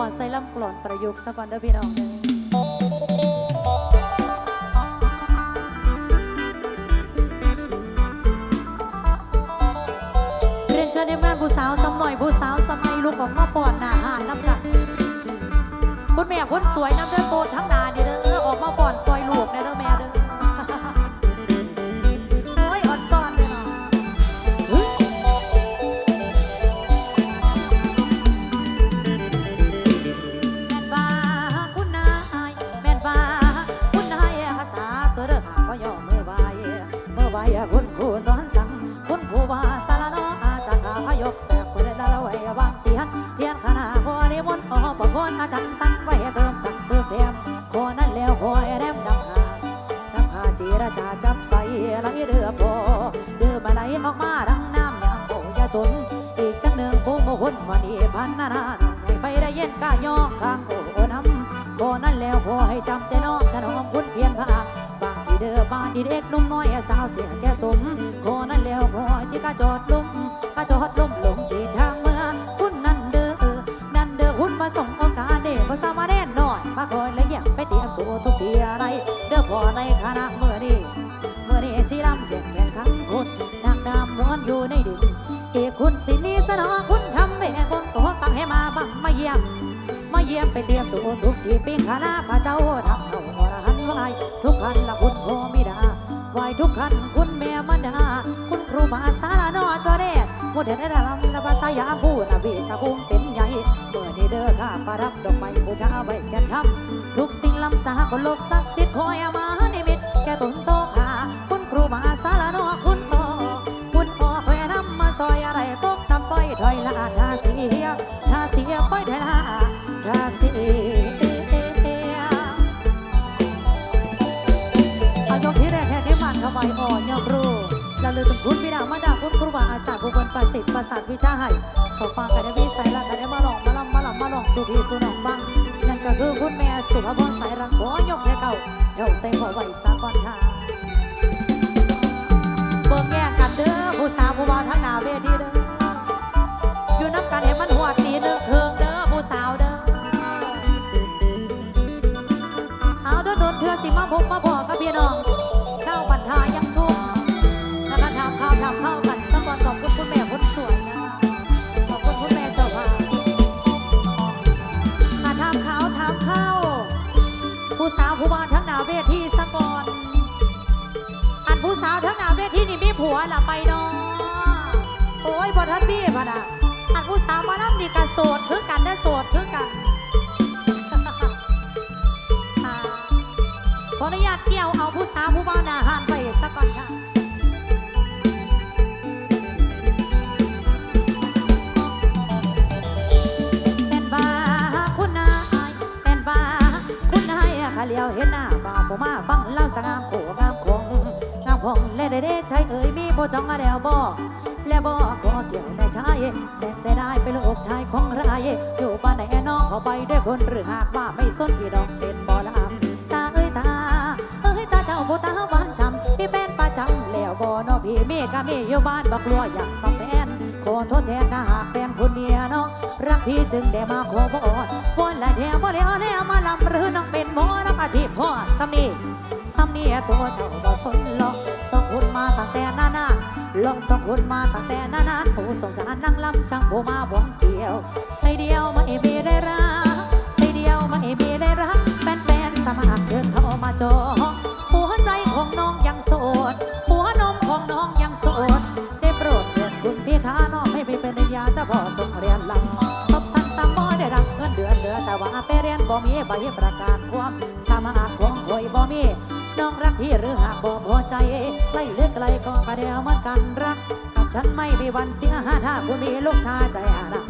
่อนใส่ลำกลอนประยุกต์สะก่อนเด้อพี่น้องเด้อเรียนเชิญในแม่ผู้สาวสำหน่อยผู้สาวสมัยลูกของมาปอดหน้าหานน้ำกันคุณแม่คนสวยน้ำเด้อโตทั้งนานี่เด้อออกมาปอนซอยลูกเด้อเด้อแม่เด้อ ให้ไปได้เย็นก้ายองข้างโอน้ำพอนั้นแล้วขอให้จำใจน้องถนอมคุณเพียนพาบางทีเดือบานดีเด็กนุ่มน้อยสาวเสียแก่สมพอนั้นแล้วพอจิกาจอดลมกาจอดลมลงที่ทางเมืองคุณนั่นเด้อนั่นเด้อคุณมาส่งโอกาสเด้ภาษามา เยี่ยมไปเตรียมตัวทุกที่ปิ้งคณะพระเจ้าทำเอาอรหันต์ไหวทุกขันละคุณโคมิดาไหวทุกขันคุณแม่มันดา คุณครูบาสารนอจอเดชโมเดลได้รำนภาษายาพูดวิสาภูมิเป็นใหญ่เมื่อนี้เด้อข้าประรับดอกไม้บูชาไว้แก่ทำทุกสิ่งล้ำสาคนโลกศักดิ์สิทธิ์คอยเอามานิมิตแก่ตนโตขาคุณครูบาสารนอคุณพ่อคุณพ่อคอยนำมาซอยอะไรตกตำต้อยถอยละทาสียทาเสีย สิทธิ์ประสาทวิชาให้ขอฟังกันได้วิสัยละกันได้มาลองมาลำมาลำมาลองสุขีสุนองฟัง นั่นก็คือคุณแม่สุภาพรสายรังขอยกให้เก่าเดี๋ยวใส่หัวไว้สาก่อนค่ะเบิ่งแย่งกันเด้อผู้สาวผู้บ่าวทั้งหน้าเวทีเด้อ ทีนี่มีผัวละไปนาะโอ้ยบ่ทันมีพะนะอันผู้สาวมานั่นี่กันโสดคือกันได้โสดคือกันขออนุญาตเกี่ยวเอาผู้สาวผู้บ่าน้าหานไปสักก่อนค่ะเป็นบาคุณนายเป็นบาคุณนายข้าเลี้ยวเห็นหน้าบ่าวผมมาฟังเล่าสงามโขงามคงงามคงเล่เด้เด้ใจเอ่ย มีผู้จองมาแล้วบ่แล้วบ่ขอเกี่ยวในชายแสนเสียดายเป็นลูกชายของรายอยู่บ้านไหนน้องเขาไปด้วยคนหรือหากว่าไม่สนพี่ดอกเป็นบ่ลำตาเอ้ยตาเอ้ยตาเจ้าผู้ตาหวานช้ำพี่เป็นประจำแล้วบ่เนอพี่เมีก็มีอยู่บ้านบักลัวอยากสอบแฟนขอโทษแทนนะหากแฟนคนเดียวเนาะรักพี่จึงได้มาขอวอนวอนละเดียวบ่เลี้ยวแน่มาลำหรือน้องเป็นหมอน้องอาชีพพ่อสำนีสำนีตัวเจ้าบ่สนหรอก สองคนมาตั้งแต่นานานลองสองคนมาตั้งแต่นานานผู้สงสารนั่งลำช่างผู้มาบ่วงเกี่ยวใจเดียวไม่มีได้รักใจเดียวไม่มีได้รักแฟนๆสมัครเชิญเข้ามาจองหัวใจของน้องยังโสด หัวนมของน้องยังโสด ได้โปรดเถิดคุณพี่ขาน้องไม่มีเป็นญาจะพอส่งเรียนหลังชอบสั้นตามบ่ได้รับเงินเดือนเดือนแต่ว่าไปเรียนบ่มีใบประกาศความสามารถของคอยบ่มีน้องรักพี่หรือหากบ่ ใจใกล้เลือกไกลก็กระเดียวเหมือนกันรัก กับฉันไม่มีวันเสียหาถ้าคุณมีลูกชาใจหาดังนอนกิ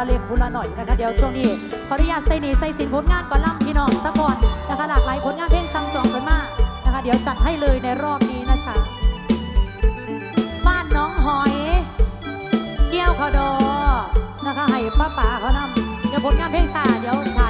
ละเล็กบุละหน่อยนะคะเดี๋ยวช่วงนี้ขออนุญาตใส่หนีใส่สินผลงานก่อนล่ำพี่น้องสักก่อนนะคะหลากหลายผลงานเพลงซ้ำจองกันมากนะคะเดี๋ยวจัดให้เลยในรอบนี้นะจ๊ะบ้านน้องหอย เกี้ยวขอดอนะคะให้ป้าป๋าเขานำเดี๋ยวผลงานเพลงซาเดี๋ยวถ่าย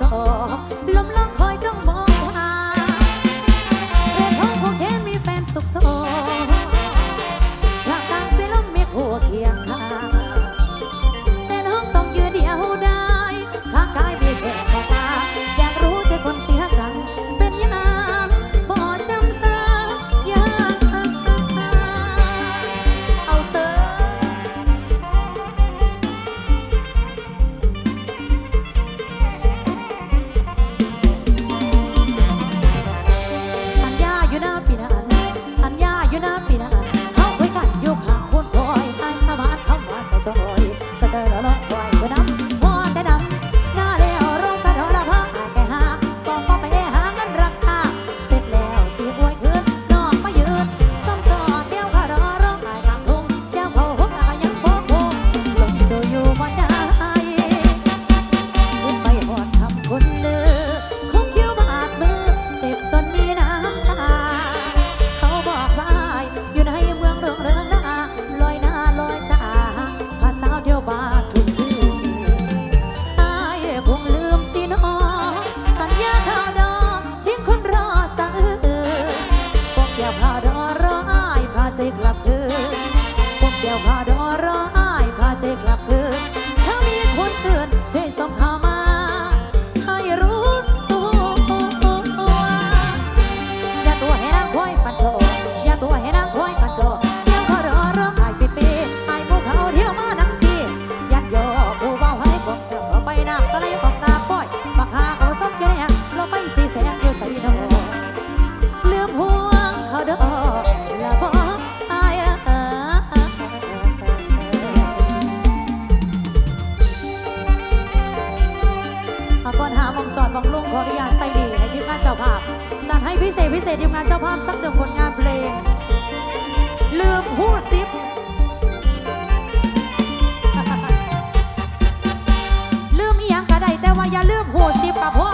สองลมลองคอย เศษพิเศษทีมงานเจ้าภาพสักเดิมผลงานเพลง ลืมพูดซิปลืมอีหยังกระไดแต่ว่าอย่าลืมโหดซิปปะพ่อ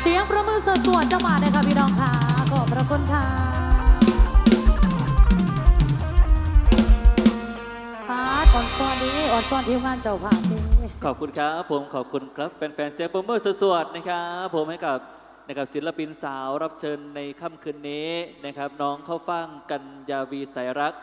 เสียงประมือสวนๆจังหวะเลยค่ะพี่น้องค่ะ ขอบพระคุณค่ะพาร์ทอ่อนซ้อนนี้อ่อนซ้อนที่งานเจ้าค่ะขอบคุณครับผมขอบคุณครับแฟนๆเซียงประมือสวนๆนะครับผมให้กับนะครับศิลปินสาวรับเชิญในค่ำคืนนี้นะครับน้องเข้าฟ่างกัญญาวีสายรัก